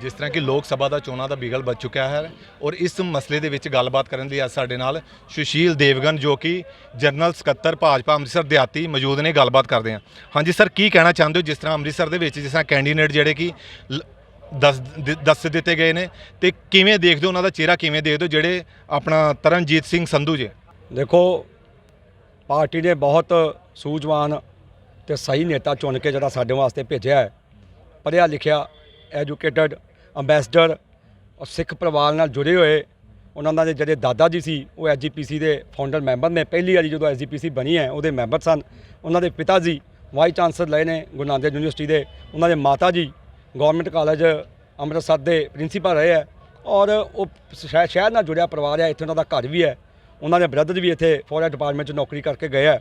ਜਿਸ ਤਰ੍ਹਾਂ ਕਿ ਲੋਕ ਸਭਾ ਦਾ ਚੋਣਾਂ ਦਾ ਬਿਗਲ ਵੱਜ ਚੁੱਕਿਆ ਹੈ ਔਰ ਇਸ ਮਸਲੇ ਦੇ ਵਿੱਚ ਗੱਲਬਾਤ ਕਰਨ ਲਈ ਅੱਜ ਸਾਡੇ ਨਾਲ ਸੁਸ਼ੀਲ ਦੇਵਗਨ ਜੋ ਕਿ ਜਨਰਲ ਸਕੱਤਰ ਭਾਜਪਾ ਅੰਮ੍ਰਿਤਸਰ ਦਿਹਾਤੀ ਮੌਜੂਦ ਨੇ, ਗੱਲਬਾਤ ਕਰਦੇ ਹਾਂ। ਹਾਂਜੀ ਸਰ, ਕੀ ਕਹਿਣਾ ਚਾਹੁੰਦੇ ਹੋ ਜਿਸ ਤਰ੍ਹਾਂ ਅੰਮ੍ਰਿਤਸਰ ਦੇ ਵਿੱਚ ਜਿਸ ਤਰ੍ਹਾਂ ਕੈਂਡੀਡੇਟ ਜਿਹੜੇ ਕਿ ਲ- ਦੱਸ ਦਿ- ਦੱਸ ਦਿੱਤੇ ਗਏ ਨੇ ਤੇ ਕਿਵੇਂ ਦੇਖਦੇ ਹੋ, ਉਹਨਾਂ ਦਾ ਚਿਹਰਾ ਕਿਵੇਂ ਦੇਖਦੇ ਹੋ ਜਿਹੜੇ ਆਪਣਾ ਤਰਨਜੀਤ ਸਿੰਘ ਸੰਧੂ ਜੀ? ਦੇਖੋ, ਪਾਰਟੀ ਨੇ ਬਹੁਤ ਸੂਝਵਾਨ ਤੇ ਸਹੀ ਨੇਤਾ ਚੁਣ ਕੇ ਜਿਹੜਾ ਸਾਡੇ ਵਾਸਤੇ ਭੇਜਿਆ ਹੈ। ਪੜ੍ਹਿਆ ਲਿਖਿਆ ਐਜੂਕੇਟਡ ਅੰਬੈਸਡਰ ਔਰ ਸਿੱਖ ਪਰਿਵਾਰ ਨਾਲ ਜੁੜੇ ਹੋਏ ਉਹਨਾਂ ਦੇ ਜਿਹੜੇ ਦਾਦਾ ਜੀ ਸੀ, ਉਹ ਐਸਜੀਪੀਸੀ ਦੇ ਫਾਊਂਡਰ ਮੈਂਬਰ ਨੇ। ਪਹਿਲੀ ਵਾਰੀ ਜਦੋਂ ਐਸਜੀਪੀਸੀ ਬਣੀ ਹੈ, ਉਹਦੇ ਮੈਂਬਰ ਸਨ। ਉਹਨਾਂ ਦੇ ਪਿਤਾ ਜੀ ਵਾਈਸ ਚਾਂਸਲਰ ਰਹੇ ਨੇ ਗੁਰੂ ਨਾਨਕ ਯੂਨੀਵਰਸਿਟੀ ਦੇ। ਉਹਨਾਂ ਦੇ ਮਾਤਾ ਜੀ ਗਵਰਨਮੈਂਟ ਕਾਲਜ ਅੰਮ੍ਰਿਤਸਰ ਦੇ ਪ੍ਰਿੰਸੀਪਲ ਰਹੇ ਹੈ ਔਰ ਉਹ ਸ਼ਹਿ- ਸ਼ਹਿਰ ਨਾਲ ਜੁੜਿਆ ਪਰਿਵਾਰ ਹੈ, ਇੱਥੇ ਉਹਨਾਂ ਦਾ ਘਰ ਵੀ ਹੈ। ਉਹਨਾਂ ਦੇ ਬ੍ਰਦਰ ਵੀ ਇੱਥੇ ਫੋਰੈਸਟ ਡਿਪਾਰਟਮੈਂਟ 'ਚ ਨੌਕਰੀ ਕਰਕੇ ਗਏ ਹੈ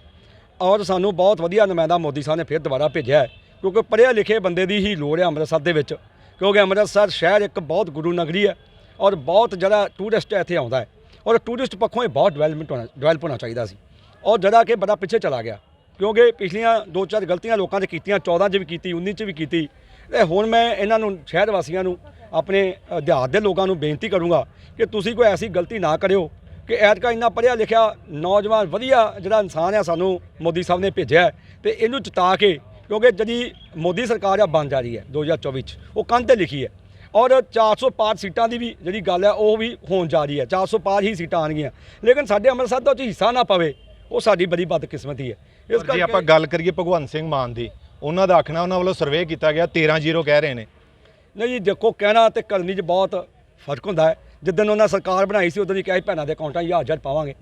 ਔਰ ਸਾਨੂੰ ਬਹੁਤ ਵਧੀਆ ਨੁਮਾਇੰਦਾ ਮੋਦੀ ਸਾਹਿਬ ਨੇ ਫਿਰ ਦੁਬਾਰਾ ਭੇਜਿਆ ਕਿਉਂਕਿ ਪੜ੍ਹਿਆ ਲਿਖੇ ਬੰਦੇ ਦੀ ਹੀ ਲੋੜ ਹੈ ਅੰਮ੍ਰਿਤਸਰ ਦੇ ਵਿੱਚ। ਕਿਉਂਕਿ ਅੰਮ੍ਰਿਤਸਰ ਸ਼ਹਿਰ ਇੱਕ ਬਹੁਤ ਗੁਰੂ ਨਗਰੀ ਹੈ ਔਰ ਬਹੁਤ ਜਿਹੜਾ ਟੂਰਿਸਟ ਇੱਥੇ ਆਉਂਦਾ ਹੈ। ਔਰ ਟੂਰਿਸਟ ਪੱਖੋਂ ਇਹ ਬਹੁਤ ਡਿਵੈਲਪਮੈਂਟ ਹੋਣਾ ਡਿਵੈਲਪ ਹੋਣਾ ਚਾਹੀਦਾ ਸੀ। ਔਰ ਜਿਹੜਾ ਕਿ ਬੜਾ ਪਿੱਛੇ ਚਲਾ ਗਿਆ। ਕਿਉਂਕਿ ਪਿਛਲੀਆਂ ਦੋ ਚਾਰ ਗਲਤੀਆਂ ਲੋਕਾਂ ਨੇ ਕੀਤੀਆਂ 14 'ਚ ਵੀ ਕੀਤੀ 19 'ਚ ਵੀ ਕੀਤੀ। ਤੇ ਹੁਣ ਮੈਂ ਇਹਨਾਂ ਨੂੰ, ਸ਼ਹਿਰ ਵਾਸੀਆਂ ਨੂੰ, ਆਪਣੇ ਦਿਹਾਤ ਦੇ ਲੋਕਾਂ ਨੂੰ ਬੇਨਤੀ ਕਰੂੰਗਾ ਕਿ ਤੁਸੀਂ ਕੋਈ ਐਸੀ ਗਲਤੀ ਨਾ ਕਰਿਓ ਕਿ ਐਤਕਾ ਇੰਨਾ ਪੜ੍ਹਿਆ ਲਿਖਿਆ ਨੌਜਵਾਨ ਵਧੀਆ ਜਿਹੜਾ ਇਨਸਾਨ ਆ ਸਾਨੂੰ ਮੋਦੀ ਸਾਹਿਬ ਨੇ ਭੇਜਿਆ ਹੈ ਤੇ ਇਹਨੂੰ ਜਿਤਾ ਕੇ ਕਿਉਂਕਿ ਜਿਹੜੀ ਮੋਦੀ ਸਰਕਾਰ ਆ ਬਣ ਜਾ ਰਹੀ ਹੈ 2024 ਚ। ਉਹ ਕੰਧ ਤੇ ਲਿਖੀ ਹੈ। ਔਰ 400 ਪਾਰ ਸੀਟਾਂ ਦੀ ਵੀ ਜਿਹੜੀ ਗੱਲ ਹੈ ਉਹ ਵੀ ਹੋਣ ਜਾ ਰਹੀ ਹੈ। 400 ਪਾਰ ਹੀ ਸੀਟਾਂ ਆਣਗੀਆਂ ਲੇਕਿਨ ਸਾਡੇ ਅੰਮ੍ਰਿਤਸਰ ਦਾ ਉਹ 'ਚ ਹਿੱਸਾ ਨਾ ਪਵੇ ਉਹ ਸਾਡੀ ਬੜੀ ਬਦਕਿਸਮਤੀ ਹੈ। ਇਸ ਜੇ ਆਪਾਂ ਗੱਲ ਕਰੀਏ ਭਗਵੰਤ ਸਿੰਘ ਮਾਨ ਦੀ ਉਹਨਾਂ ਦਾ ਆਖਣਾ ਉਹਨਾਂ ਵੱਲੋਂ ਸਰਵੇ ਕੀਤਾ ਗਿਆ 13 ਜ਼ੀਰੋ ਕਹਿ ਰਹੇ ਨੇ। ਨਹੀਂ ਜੀ ਦੇਖੋ ਕਹਿਣਾ ਤੇ ਕਰਨੀ 'ਚ ਬਹੁਤ ਫ਼ਰਕ ਹੁੰਦਾ ਹੈ। ਜਿੱਦਣ ਉਹਨਾਂ ਸਰਕਾਰ ਬਣਾਈ ਸੀ ਉਦੋਂ ਹੀ ਕਿਹਾ ਭੈਣਾਂ ਦੇ ਅਕਾਊਂਟਾਂ 'ਚ ਹਜ਼ਾਰ ਹਜ਼ਾਰ ਪਾਵਾਂਗੇ।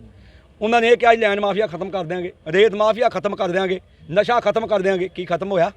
ਉਹਨਾਂ ਨੇ ਇਹ ਕਿਹਾ ਲੈਂਡ ਮਾਫੀਆ ਖਤਮ ਕਰ ਦਿਆਂਗੇ, ਰੇਤ ਮਾਫੀਆ ਖਤਮ ਕਰ ਦਿਆਂਗੇ, ਨਸ਼ਾ ਖਤਮ ਕਰ ਦਿਆਂਗੇ, ਕੀ ਖਤਮ ਹੋਇਆ?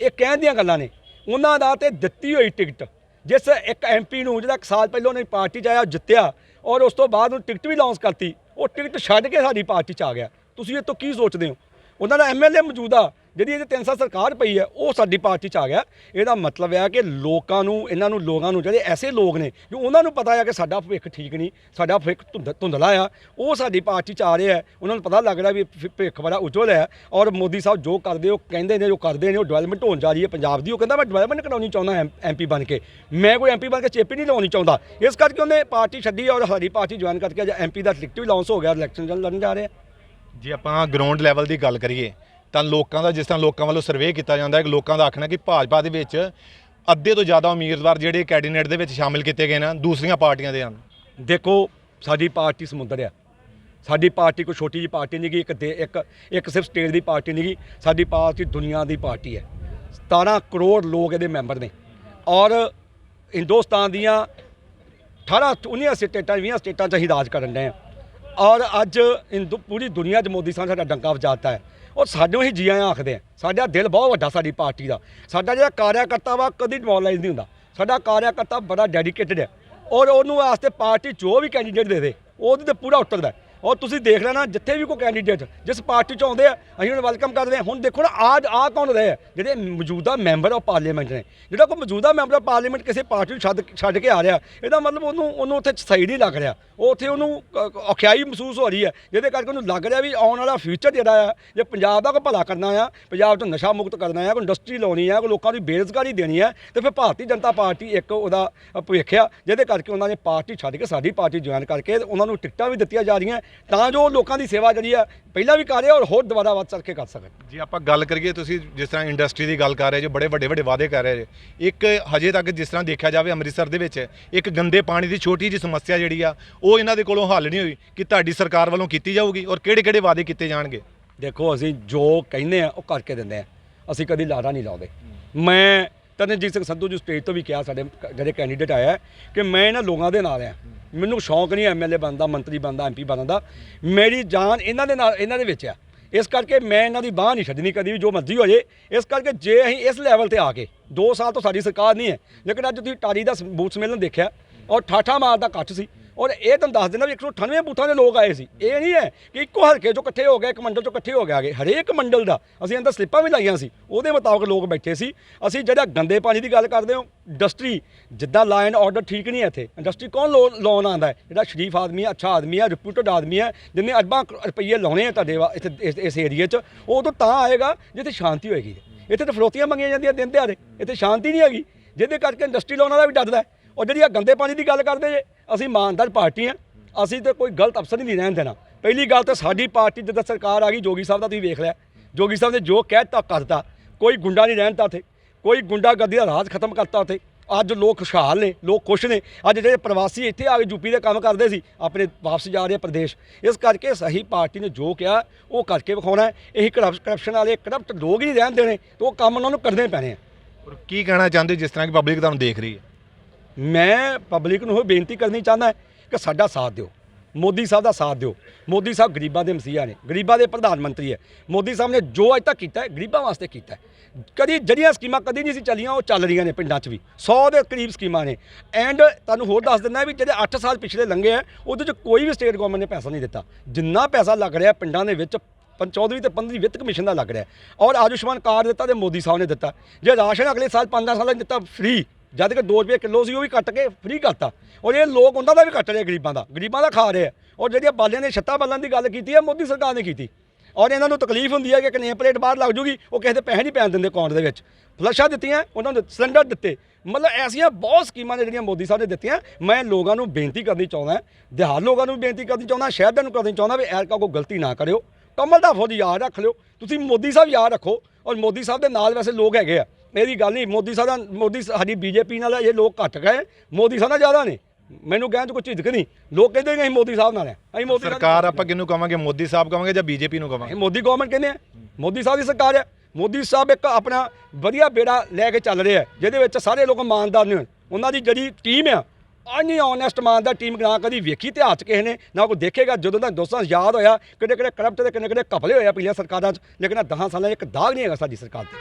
ਇਹ ਕਹਿਣ ਦੀਆਂ ਗੱਲਾਂ ਨੇ। ਉਹਨਾਂ ਦਾ ਤੇ ਦਿੱਤੀ ਹੋਈ ਟਿਕਟ, ਜਿਸ ਇੱਕ ਐਮਪੀ ਨੂੰ ਜਿਹੜਾ ਇੱਕ ਸਾਲ ਪਹਿਲਾਂ ਉਹਨੇ ਪਾਰਟੀ 'ਚ ਆਇਆ ਜਿੱਤਿਆ, ਔਰ ਉਸ ਤੋਂ ਬਾਅਦ ਉਹ ਟਿਕਟ ਵੀ ਲਾਂਚ ਕਰਤੀ, ਉਹ ਟਿਕਟ ਛੱਡ ਕੇ ਸਾਡੀ ਪਾਰਟੀ 'ਚ ਆ ਗਿਆ। ਤੁਸੀਂ ਇਹ ਤੋਂ ਕੀ ਸੋਚਦੇ ਹੋ? ਉਹਨਾਂ ਦਾ ਐਮਐਲਏ ਮੌਜੂਦਾ ਜਿਹੜੀ ਇਹਦੇ 3 ਸਾਲ ਸਰਕਾਰ ਪਈ ਹੈ, ਉਹ ਸਾਡੀ ਪਾਰਟੀ 'ਚ ਆ ਗਿਆ। ਇਹਦਾ ਮਤਲਬ ਹੈ ਕਿ ਲੋਕਾਂ ਨੂੰ, ਇਹਨਾਂ ਨੂੰ, ਲੋਕਾਂ ਨੂੰ, ਜਿਹੜੇ ਐਸੇ ਲੋਕ ਨੇ, ਜੋ ਉਹਨਾਂ ਨੂੰ ਪਤਾ ਹੈ ਕਿ ਸਾਡਾ ਭਵਿੱਖ ਠੀਕ ਨਹੀਂ, ਸਾਡਾ ਭਵਿੱਖ ਧੁੰਦ- ਧੁੰਦਲਾ ਆ, ਉਹ ਸਾਡੀ ਪਾਰਟੀ 'ਚ ਆ ਰਿਹਾ ਉਹਨਾਂ ਨੂੰ ਪਤਾ ਲੱਗ ਰਿਹਾ ਵੀ ਭਵਿੱਖ ਬੜਾ ਉਜਵਲ ਹੈ ਔਰ ਮੋਦੀ ਸਾਹਿਬ ਜੋ ਕਰਦੇ, ਉਹ ਕਹਿੰਦੇ ਨੇ, ਜੋ ਕਰਦੇ ਨੇ, ਉਹ ਡਿਵੈਲਪਮੈਂਟ ਹੋਣ ਜਾ ਰਹੀ ਹੈ ਪੰਜਾਬ ਦੀ। ਉਹ ਕਹਿੰਦਾ, ਮੈਂ ਡਿਵੈਲਪਮੈਂਟ ਕਰਾਉਣੀ ਚਾਹੁੰਦਾ ਐਮਪੀ ਬਣ ਕੇ। ਮੈਂ ਕੋਈ ਐਮਪੀ ਬਣ ਕੇ ਚੇਪੀ ਨਹੀਂ ਲਾਉਣੀ ਚਾਹੁੰਦਾ। ਇਸ ਕਰਕੇ ਉਹਨੇ ਪਾਰਟੀ ਛੱਡੀ ਔਰ ਸਾਡੀ ਪਾਰਟੀ ਜੁਆਇਨ ਕਰਕੇ ਅੱਜ ਐਮਪੀ ਦਾ ਟਿਕਟ ਵੀ ਲਾਂਚ ਹੋ ਗਿਆ ਇਲੈਕਸ਼ਨ ਲੜਨ ਜਾ ਰਹੇ ਜੇ ਆਪਾਂ ਗਰਾਊਂਡ ਲੈਵਲ ਦੀ ਗੱਲ ਕਰੀਏ ਤਾਂ ਲੋਕਾਂ ਦਾ, ਜਿਸ ਤਰ੍ਹਾਂ ਲੋਕਾਂ ਵੱਲੋਂ ਸਰਵੇ ਕੀਤਾ ਜਾਂਦਾ ਹੈ ਲੋਕਾਂ ਦਾ ਆਖਣਾ ਕਿ ਭਾਜਪਾ ਦੇ ਵਿੱਚ ਅੱਧੇ ਤੋਂ ਜ਼ਿਆਦਾ ਉਮੀਦਵਾਰ ਜਿਹੜੇ ਕੈਬਨਿਟ ਦੇ ਵਿੱਚ ਸ਼ਾਮਿਲ ਕੀਤੇ ਗਏ ਨੇ, ਦੂਸਰੀਆਂ ਪਾਰਟੀਆਂ ਦੇ ਹਨ। ਦੇਖੋ, ਸਾਡੀ ਪਾਰਟੀ ਸਮੁੰਦਰ ਆ। ਸਾਡੀ ਪਾਰਟੀ ਕੋਈ ਛੋਟੀ ਜੀ ਪਾਰਟੀ ਨਹੀਂ ਗੀ, ਇੱਕ ਦੇ ਇੱਕ ਇੱਕ ਸਿਰਫ ਸਟੇਟ ਦੀ ਪਾਰਟੀ ਨਹੀਂ ਗੀ, ਸਾਡੀ ਪਾਰਟੀ ਦੁਨੀਆ ਦੀ ਪਾਰਟੀ ਹੈ। 17 ਕਰੋੜ ਲੋਕ ਇਹਦੇ ਮੈਂਬਰ ਨੇ। ਔਰ ਹਿੰਦੁਸਤਾਨ ਦੀਆਂ 18 19 ਸਟੇਟਾਂ 20 ਸਟੇਟਾਂ 'ਚ ਅਸੀਂ ਰਾਜ ਕਰਨ ਰਹੇ ਹਾਂ ਔਰ ਅੱਜ ਹਿੰਦੂ ਪੂਰੀ ਦੁਨੀਆ 'ਚ ਮੋਦੀ ਸਾਹਿਬ ਸਾਡਾ ਡੰਕਾ ਵਜਾਤਾ ਹੈ। ਔਰ ਸਾਨੂੰ ਹੀ ਜੀ ਆਇਆਂ ਆਖਦੇ ਆ। ਸਾਡਾ ਦਿਲ ਬਹੁਤ ਵੱਡਾ ਸਾਡੀ ਪਾਰਟੀ ਦਾ। ਸਾਡਾ ਜਿਹੜਾ ਕਾਰਿਆਕਰਤਾ ਵਾ ਕਦੀ ਡਿਮੋਰਲਾਈਜ਼ ਨਹੀਂ ਹੁੰਦਾ। ਸਾਡਾ ਕਾਰਿਆਕਰਤਾ ਬੜਾ ਡੈਡੀਕੇਟਡ ਹੈ ਔਰ ਉਹਨੂੰ ਵਾਸਤੇ ਪਾਰਟੀ ਜੋ ਵੀ ਕੈਂਡੀਡੇਟ ਦੇ ਦੇ, ਉਹਦੇ ਤੇ ਪੂਰਾ ਉਤਰਦਾ ਔਰ ਤੁਸੀਂ ਦੇਖ ਲੈਣਾ ਜਿੱਥੇ ਵੀ ਕੋਈ ਕੈਂਡੀਡੇਟ ਜਿਸ ਪਾਰਟੀ ਚ ਆਉਂਦੇ ਆ, ਅਸੀਂ ਉਹਨੂੰ ਵੈਲਕਮ ਕਰਦੇ ਹਾਂ। ਹੁਣ ਦੇਖੋ ਨਾ, ਆਜ ਆ ਕੌਣ ਰਹੇ ਆ? ਜਿਹੜੇ ਮੌਜੂਦਾ ਮੈਂਬਰ ਆਫ ਪਾਰਲੀਮੈਂਟ ਨੇ। ਜਿਹੜਾ ਕੋਈ ਮੌਜੂਦਾ ਮੈਂਬਰ ਆਫ ਪਾਰਲੀਮੈਂਟ ਕਿਸੇ ਪਾਰਟੀ ਨੂੰ ਛੱਡ ਛੱਡ ਕੇ ਆ ਰਿਹਾ, ਇਹਦਾ ਮਤਲਬ ਉਹਨੂੰ ਉਹਨੂੰ ਉੱਥੇ ਸਹੀ ਨਹੀਂ ਲੱਗ ਰਿਹਾ। ਉਹ ਉੱਥੇ ਉਹਨੂੰ ਔਖਿਆਈ ਮਹਿਸੂਸ ਹੋ ਰਹੀ ਹੈ, ਜਿਹਦੇ ਕਰਕੇ ਉਹਨੂੰ ਲੱਗ ਰਿਹਾ ਵੀ ਆਉਣ ਵਾਲਾ ਫਿਊਚਰ ਜਿਹੜਾ ਆ, ਜੇ ਪੰਜਾਬ ਦਾ ਕੋਈ ਭਲਾ ਕਰਨਾ ਆ, ਪੰਜਾਬ ਤੋਂ ਨਸ਼ਾ ਮੁਕਤ ਕਰਨਾ ਆ, ਕੋਈ ਇੰਡਸਟਰੀ ਲਾਉਣੀ ਆ, ਕੋਈ ਲੋਕਾਂ ਦੀ ਬੇਰੁਜ਼ਗਾਰੀ ਦੇਣੀ ਆ, ਤੇ ਫਿਰ ਭਾਰਤੀ ਜਨਤਾ ਪਾਰਟੀ ਇੱਕ ਉਹਦਾ ਭਵਿੱਖ ਆ, ਜਿਹਦੇ ਕਰਕੇ ਉਹਨਾਂ ਨੇ ਪਾਰਟੀ ਛੱਡ ਕੇ ਸਾਡੀ ਪਾਰਟੀ ਜੁਆਇਨ ਕਰਕੇ ਉਹਨਾਂ ਨੂੰ ਟਿਕਟਾਂ ਵੀ ਦਿੱਤੀਆਂ ਜਾ ਰਹੀਆਂ। ਤਾਂ ਜੋ ਲੋਕਾਂ ਦੀ ਸੇਵਾ ਜਿਹੜੀ ਆ ਪਹਿਲਾਂ ਵੀ ਕਰ ਰਹੇ ਔਰ ਹੋਰ ਦੁਬਾਰਾ ਵੱਧ ਚੜ ਕੇ ਕਰ ਸਕਣ। ਜੇ ਆਪਾਂ ਗੱਲ ਕਰੀਏ ਤੁਸੀਂ ਜਿਸ ਤਰ੍ਹਾਂ ਇੰਡਸਟਰੀ ਦੀ ਗੱਲ ਕਰ ਰਹੇ ਜੋ ਬੜੇ ਵੱਡੇ ਵੱਡੇ ਵਾਅਦੇ ਕਰ ਰਹੇ ਜੇ ਇੱਕ ਹਜੇ ਤੱਕ ਜਿਸ ਤਰ੍ਹਾਂ ਦੇਖਿਆ ਜਾਵੇ ਅੰਮ੍ਰਿਤਸਰ ਦੇ ਵਿੱਚ ਇੱਕ ਗੰਦੇ ਪਾਣੀ ਦੀ ਛੋਟੀ ਜਿਹੀ ਸਮੱਸਿਆ ਜਿਹੜੀ ਆ ਉਹ ਇਹਨਾਂ ਦੇ ਕੋਲੋਂ ਹੱਲ ਨਹੀਂ ਹੋਈ ਕਿ ਤੁਹਾਡੀ ਸਰਕਾਰ ਵੱਲੋਂ ਕੀਤੀ ਜਾਊਗੀ ਔਰ ਕਿਹੜੇ ਕਿਹੜੇ ਵਾਅਦੇ ਕੀਤੇ ਜਾਣਗੇ? ਦੇਖੋ ਅਸੀਂ ਜੋ ਕਹਿੰਦੇ ਆ ਉਹ ਕਰਕੇ ਦਿੰਦੇ ਆ। ਅਸੀਂ ਕਦੀ ਲਾਰਾ ਨਹੀਂ ਲਾਉਂਦੇ। ਮੈਂ ਤਰਨਜੀਤ ਸਿੰਘ ਸੰਧੂ ਜੀ ਸਟੇਜ ਤੋਂ ਵੀ ਕਿਹਾ ਸਾਡੇ ਜਿਹੜੇ ਕੈਂਡੀਡੇਟ ਆਇਆ ਕਿ ਮੈਂ ਇਹਨਾਂ ਲੋਕਾਂ ਦੇ ਨਾਲ ਆ ਮੈਨੂੰ ਸ਼ੌਂਕ ਨਹੀਂ ਐਮਐਲਏ ਬਣਦਾ, ਮੰਤਰੀ ਬਣਦਾ ਐਮਪੀ ਬਣਨ ਦਾ। ਮੇਰੀ ਜਾਨ ਇਹਨਾਂ ਦੇ ਨਾਲ, ਇਹਨਾਂ ਦੇ ਵਿੱਚ ਆ। ਇਸ ਕਰਕੇ ਮੈਂ ਇਹਨਾਂ ਦੀ ਬਾਹ ਨਹੀਂ ਛੱਡਣੀ ਕਦੀ ਵੀ, ਜੋ ਮਰਜ਼ੀ ਹੋ ਜੇ। ਇਸ ਕਰਕੇ ਜੇ ਅਸੀਂ ਇਸ ਲੈਵਲ ਤੇ ਆ ਕੇ 2 ਸਾਲ ਤੋਂ ਸਾਡੀ ਸਰਕਾਰ ਨਹੀਂ ਹੈ। ਲੇਕਿਨ ਅੱਜ ਤੁਸੀਂ ਟਾਰੀ ਦਾ ਬੂਥ ਸਮੇਲਨ ਦੇਖਿਆ, ਔਰ ਠਾਠਾ ਮਾਰ ਦਾ ਇਕੱਠ ਸੀ। ਔਰ ਇਹ ਤੁਹਾਨੂੰ ਦੱਸ ਦਿੰਦਾ ਵੀ 198 ਬੂਥਾਂ ਦੇ ਲੋਕ ਆਏ ਸੀ। ਇਹ ਨਹੀਂ ਹੈ ਕਿ ਇੱਕੋ ਹਲਕੇ ਚੋਂ ਇਕੱਠੇ ਹੋ ਗਏ, ਇੱਕ ਮੰਡਲ ਚੋਂ ਇਕੱਠੇ ਹੋ ਗਏ ਹਰੇਕ ਮੰਡਲ ਦਾ। ਅਸੀਂ ਅੰਦਰ ਸਲਿੱਪਾਂ ਵੀ ਲਾਈਆਂ ਸੀ। ਉਹਦੇ ਮੁਤਾਬਕ ਲੋਕ ਬੈਠੇ ਸੀ। ਅਸੀਂ ਜਿਹੜਾ ਗੰਦੇ ਪਾਣੀ ਦੀ ਗੱਲ ਕਰਦੇ ਹੋ, ਇੰਡਸਟਰੀ ਜਿੱਦਾਂ ਲਾਈਨ ਐਂਡ ਆਰਡਰ ਠੀਕ ਨਹੀਂ ਹੈ ਇੱਥੇ। ਇੰਡਸਟਰੀ ਕੌਣ ਲੋਨ ਆਂਦਾ ਹੈ? ਜਿਹੜਾ ਸ਼ਰੀਫ ਆਦਮੀ ਹੈ, ਅੱਛਾ ਆਦਮੀ ਹੈ ਰਿਪਿਊਟਡ ਆਦਮੀ ਹੈ, ਜਿੰਨੇ ਅਰਬਾਂ ਕ- ਰੁਪਈਏ ਲਾਉਣੇ ਆ ਤੁਹਾਡੇ ਵਾ- ਇੱਥੇ ਇਸ- ਇਸ ਏਰੀਏ 'ਚ, ਉਹ ਤੋਂ ਤਾਂ ਆਏਗਾ ਜਿੱਥੇ ਸ਼ਾਂਤੀ ਹੋਏਗੀ। ਇੱਥੇ ਤਾਂ ਫਰੋਤੀਆਂ ਮੰਗੀਆਂ ਜਾਂਦੀਆਂ ਦਿਨ ਦਿਹਾੜੇ। ਇੱਥੇ ਸ਼ਾਂਤੀ ਨਹੀਂ ਹੈਗੀ। ਜਿਹਦੇ ਕਰਕੇ ਇੰਡਸਟਰੀ ਲਾਉਣ ਵਾਲਾ ਵੀ ਡਰਦਾ ਔਰ ਜਿਹੜੀ ਆ ਗੰਦੇ ਪਾਣੀ ਦੀ ਗੱਲ ਕਰਦੇ ਜੇ ਅਸੀਂ ਇਮਾਨਦਾਰ ਪਾਰਟੀ ਆ। ਅਸੀਂ ਤੇ ਕੋਈ ਗਲਤ ਅਫਸਰ ਨਹੀਂ ਰਹਿਣ ਦੇਣਾ। ਪਹਿਲੀ ਗੱਲ ਤਾਂ ਸਾਡੀ ਪਾਰਟੀ ਜਦੋਂ ਸਰਕਾਰ ਆ ਗਈ, ਜੋਗੀ ਸਾਹਿਬ ਦਾ ਤੁਸੀਂ ਵੇਖ ਲਿਆ। ਜੋਗੀ ਸਾਹਿਬ ਨੇ ਜੋ ਕਹਿ ਕਹਿਤਾ ਕਰਤਾ ਕੋਈ ਗੁੰਡਾ ਨਹੀਂ ਰਹਿਣ ਤਾ ਉੱਥੇ। ਕੋਈ ਗੁੰਡਾਗਰਦੀ ਦਾ ਰਾਜ ਖਤਮ ਕਰਤਾ ਉੱਥੇ। ਅੱਜ ਲੋਕ ਖੁਸ਼ਹਾਲ ਨੇ, ਲੋਕ ਖੁਸ਼ ਨੇ। ਅੱਜ ਜਿਹੜੇ ਪ੍ਰਵਾਸੀ ਇੱਥੇ ਆ ਕੇ ਯੂਪੀ ਦੇ ਕੰਮ ਕਰਦੇ ਸੀ, ਆਪਣੇ ਵਾਪਸ ਜਾ ਰਹੇ ਆ ਪ੍ਰਦੇਸ਼। ਇਸ ਕਰਕੇ ਸਹੀ ਪਾਰਟੀ ਨੇ ਜੋ ਕਿਹਾ, ਉਹ ਕਰਕੇ ਵਿਖਾਉਣਾ ਹੈ। ਇਹੀ ਕਰਪਸ਼ਨ ਵਾਲੇ ਕਰਪਟ ਲੋਕ ਹੀ ਨਹੀਂ ਰਹਿਣ ਦੇਣੇ, ਤੇ ਉਹ ਕੰਮ ਉਹਨਾਂ ਨੂੰ ਕਰਨੇ ਪੈਣੇ ਆ। ਕੀ ਕਹਿਣਾ ਚਾਹੁੰਦੇ ਜਿਸ ਤਰ੍ਹਾਂ ਕਿ ਪਬਲਿਕ ਤੁਹਾਨੂੰ ਦੇਖ ਰਹੀ ਹੈ? ਮੈਂ ਪਬਲਿਕ ਨੂੰ ਇਹ ਬੇਨਤੀ ਕਰਨੀ ਚਾਹੁੰਦਾ ਕਿ ਸਾਡਾ ਸਾਥ ਦਿਓ। ਮੋਦੀ ਸਾਹਿਬ ਦਾ ਸਾਥ ਦਿਓ। ਮੋਦੀ ਸਾਹਿਬ ਗਰੀਬਾਂ ਦੇ ਮਸੀਹਾ ਨੇ। ਗਰੀਬਾਂ ਦੇ ਪ੍ਰਧਾਨ ਮੰਤਰੀ ਹੈ। ਮੋਦੀ ਸਾਹਿਬ ਨੇ ਜੋ ਅੱਜ ਤੱਕ ਕੀਤਾ ਹੈ, ਗਰੀਬਾਂ ਵਾਸਤੇ ਕੀਤਾ ਹੈ। ਕਦੀ ਜਿਹੜੀਆਂ ਸਕੀਮਾਂ ਕਦੀ ਨਹੀਂ ਸੀ ਚੱਲੀਆਂ, ਉਹ ਚੱਲ ਰਹੀਆਂ ਨੇ ਪਿੰਡਾਂ 'ਚ ਵੀ। 100 ਦੇ ਕਰੀਬ ਸਕੀਮਾਂ ਨੇ। ਐਂਡ ਤੁਹਾਨੂੰ ਹੋਰ ਦੱਸ ਦਿੰਦਾ ਵੀ ਜਿਹੜੇ 8 ਸਾਲ ਪਿਛਲੇ ਲੰਘੇ ਆ, ਉਹਦੇ 'ਚ ਕੋਈ ਵੀ ਸਟੇਟ ਗਵਰਨਮੈਂਟ ਨੇ ਪੈਸਾ ਨਹੀਂ ਦਿੱਤਾ। ਜਿੰਨਾ ਪੈਸਾ ਲੱਗ ਰਿਹਾ ਪਿੰਡਾਂ ਦੇ ਵਿੱਚ ਪੰ- ਚੌਧਰੀ ਤੇ 15ਵੀਂ ਵਿੱਤ ਕਮਿਸ਼ਨ ਦਾ ਲੱਗ ਰਿਹਾ। ਔਰ ਆਯੁਸ਼ਮਾਨ ਕਾਰਡ ਦਿੱਤਾ ਤੇ ਮੋਦੀ ਸਾਹਿਬ ਨੇ ਦਿੱਤਾ। ਜੇ ਰਾਸ਼ਨ ਅਗਲੇ ਸਾਲ 5 ਸਾਲਾਂ 'ਚ ਦਿੱਤਾ ਫ੍ਰੀ ਜਦ ਕਿ 2 ਰੁਪਏ ਕਿਲੋ ਸੀ, ਉਹ ਵੀ ਕੱਟ ਕੇ ਫ੍ਰੀ ਕਰਤਾ। ਔਰ ਇਹ ਲੋਕ ਉਹਨਾਂ ਦਾ ਵੀ ਕੱਟ ਰਹੇ ਗਰੀਬਾਂ ਦਾ। ਗਰੀਬਾਂ ਦਾ ਖਾ ਰਹੇ ਆ। ਔਰ ਜਿਹੜੀਆਂ ਬਾਲਿਆਂ ਦੇ ਛੱਤਾਂ ਬੱਲਾਂ ਦੀ ਗੱਲ ਕੀਤੀ ਹੈ ਮੋਦੀ ਸਰਕਾਰ ਨੇ ਕੀਤੀ। ਔਰ ਇਹਨਾਂ ਨੂੰ ਤਕਲੀਫ ਹੁੰਦੀ ਹੈ ਕਿ ਇੱਕ ਨੇਮ ਪਲੇਟ ਬਾਹਰ ਲੱਗ ਜੂਗੀ, ਉਹ ਕਿਸੇ ਦੇ ਪੈਸੇ ਨਹੀਂ ਪੈਣ ਦਿੰਦੇ ਅਕਾਊਂਟ ਦੇ ਵਿੱਚ। ਫਲਸ਼ਾਂ ਦਿੱਤੀਆਂ, ਉਹਨਾਂ ਨੂੰ ਸਿਲੰਡਰ ਦਿੱਤੇ। ਮਤਲਬ ਐਸੀਆਂ ਬਹੁਤ ਸਕੀਮਾਂ ਨੇ ਜਿਹੜੀਆਂ ਮੋਦੀ ਸਾਹਿਬ ਨੇ ਦਿੱਤੀਆਂ। ਮੈਂ ਲੋਕਾਂ ਨੂੰ ਬੇਨਤੀ ਕਰਨੀ ਚਾਹੁੰਦਾ ਦਿਹਾਤ ਲੋਕਾਂ ਨੂੰ ਬੇਨਤੀ ਕਰਨੀ ਚਾਹੁੰਦਾ ਸ਼ਹਿਰ ਨੂੰ ਕਰਨੀ ਚਾਹੁੰਦਾ ਵੀ ਐਰਕਾ ਕੋਈ ਗਲਤੀ ਨਾ ਕਰਿਓ। ਕਮਲ ਦਾ ਫੌਜ ਯਾਦ ਰੱਖ ਲਿਓ। ਤੁਸੀਂ ਮੋਦੀ ਸਾਹਿਬ ਯਾਦ ਰੱਖੋ। ਔਰ ਮੋਦੀ ਸਾਹਿਬ ਦੇ ਨਾਲ ਵੈਸੇ ਲੋਕ ਹੈਗੇ ਆ। ਇਹਦੀ ਗੱਲ ਨਹੀਂ ਮੋਦੀ ਸਾਹਿਬ ਦਾ ਮੋਦੀ ਸਾਡੀ ਬੀਜੇਪੀ ਨਾਲ ਇਹ ਲੋਕ ਘੱਟ ਗਏ। ਮੋਦੀ ਸਾਹਿਬ ਨਾਲ ਜ਼ਿਆਦਾ ਨੇ। ਮੈਨੂੰ ਕਹਿਣ 'ਚ ਕੋਈ ਝਿਜਕ ਨਹੀਂ। ਲੋਕ ਕਹਿੰਦੇ ਨੇ ਅਸੀਂ ਮੋਦੀ ਸਾਹਿਬ ਨਾਲ ਆ ਅਸੀਂ ਮੋਦੀ ਸਰਕਾਰ ਆਪਾਂ ਕਿਹਨੂੰ ਕਵਾਂਗੇ? ਮੋਦੀ ਸਾਹਿਬ ਕਵਾਂਗੇ ਜਾਂ ਬੀਜੇਪੀ ਨੂੰ ਕਵਾਂਗੇ? ਮੋਦੀ ਗਵਰਨਮੈਂਟ ਕਹਿੰਦੇ ਆ। ਮੋਦੀ ਸਾਹਿਬ ਦੀ ਸਰਕਾਰ ਹੈ ਮੋਦੀ ਸਾਹਿਬ ਇੱਕ ਆਪਣਾ ਵਧੀਆ ਬੇੜਾ ਲੈ ਕੇ ਚੱਲ ਰਿਹਾ ਹੈ, ਜਿਹਦੇ ਵਿੱਚ ਸਾਰੇ ਲੋਕ ਇਮਾਨਦਾਰ ਨੇ। ਉਹਨਾਂ ਦੀ ਜਿਹੜੀ ਟੀਮ ਆ ਆਨੀ ਓਨੈਸਟ ਇਮਾਨਦਾਰ ਟੀਮ ਨਾ ਕਦੀ ਵੇਖੀ ਇਤਿਹਾਸ 'ਚ ਕਿਸੇ ਨੇ ਨਾ ਕੋਈ ਦੇਖੇਗਾ। ਜਦੋਂ ਦਾ ਦੋਸਤਾਂ ਯਾਦ ਹੋਇਆ ਕਿਹੜੇ ਕਿਹੜੇ ਕਰਪਟ ਤੇ ਕਿਹੜੇ ਕਿਹੜੇ ਕਪਲੇ ਹੋਏ ਆ ਪਿਛਲੀਆਂ ਸਰਕਾਰਾਂ 'ਚ। ਲੇਕਿਨ ਆਹ 10 ਸਾਲਾਂ 'ਚ ਇੱਕ ਦਾਗ ਨਹੀਂ ਹੈਗਾ ਸਾਡੀ ਸਰਕਾਰ ਤੇ।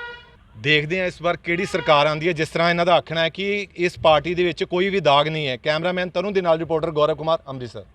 ਦੇਖਦੇ ਹਾਂ ਇਸ ਵਾਰ ਕਿਹੜੀ ਸਰਕਾਰ ਆਂਦੀ ਹੈ। ਜਿਸ ਤਰ੍ਹਾਂ ਇਹਨਾਂ ਦਾ ਆਖਣਾ ਹੈ ਕਿ ਇਸ ਪਾਰਟੀ ਦੇ ਵਿੱਚ ਕੋਈ ਵੀ ਦਾਗ ਨਹੀਂ ਹੈ। ਕੈਮਰਾਮੈਨ ਤਨੂ ਦੇ ਨਾਲ ਰਿਪੋਰਟਰ ਗੌਰਵ ਕੁਮਾਰ, ਅੰਮ੍ਰਿਤਸਰ।